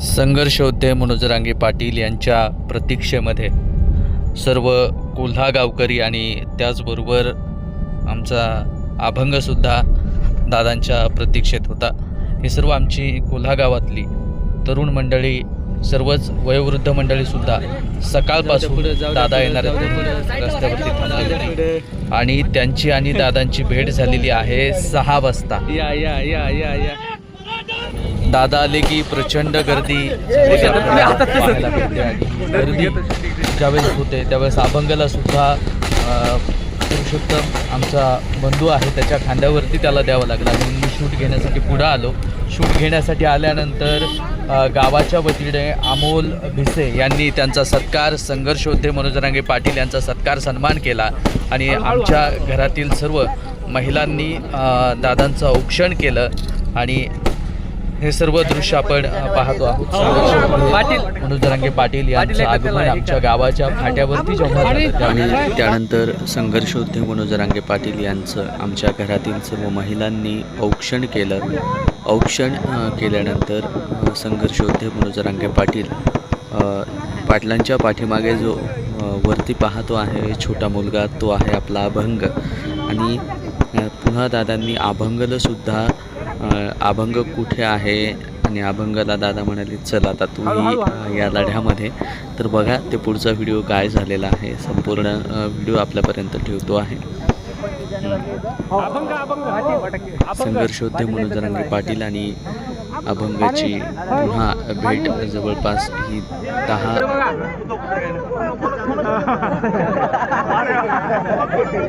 संघर्षोद्धे मनोज रांगे पाटील यांच्या प्रतीक्षेमध्ये. सर्व कोल्हा गावकरी आणि त्याचबरोबर आमचा अभंगसुद्धा दादांच्या प्रतीक्षेत होता. हे सर्व आमची कोल्हा गावातली तरुण मंडळी सर्वच वयोवृद्ध मंडळीसुद्धा सकाळपासून दादा येणार रस्त्यावरती थांबलेले. आणि त्यांची आणि दादांची भेट झालेली आहे सहा वाजता. या या या या या. दादा आले की प्रचंड गर्दी. पाहायला मिळते आणि गर्दी ज्यावेळेस होते त्यावेळेस अभंगला सुद्धा पुरुषोत्तम आमचा बंधू आहे त्याच्या खांद्यावरती त्याला द्यावं लागलं. आणि मी शूट घेण्यासाठी पुढं आलो. शूट घेण्यासाठी आल्यानंतर गावाच्या वतीने अमोल भिसे यांनी त्यांचा सत्कार संघर्ष होते. मनोज रांगे पाटील यांचा सत्कार सन्मान केला. आणि आमच्या घरातील सर्व महिलांनी दादांचं औक्षण केलं. आणि हे सर्व दृश्य आपण पाहतो. आहोत. पाटील. मनोज रांगे पाटील यांचं आगमन आमच्या गावाच्या फाट्यावरती जेव्हा त्यावेळी त्यानंतर संघर्षोद्धे मनोज रांगे पाटील यांचं आमच्या घरातील सर्व महिलांनी औक्षण केलं. औक्षण केल्यानंतर अ, संघर्षोद्धे मनोज रांगे पाटील पाटलांच्या पाठीमागे जो वरती पाहतो आहे छोटा मुलगा तो आहे आपला अभंग. आणि पुन्हा दादांनी अभंगलसुद्धा अभंग कुठे आहे? आणि अभंगला दादा म्हणाले चल आता तुम्ही या लढ्यामध्ये. तर बघा ते पुढचा व्हिडिओ काय झालेला आहे. संपूर्ण व्हिडिओ आपल्यापर्यंत ठेवतो आहे. संघर्षोद्धे मनोज रंगे पाटील आणि अभंगाची पुन्हा भेट जवळपास ही दहा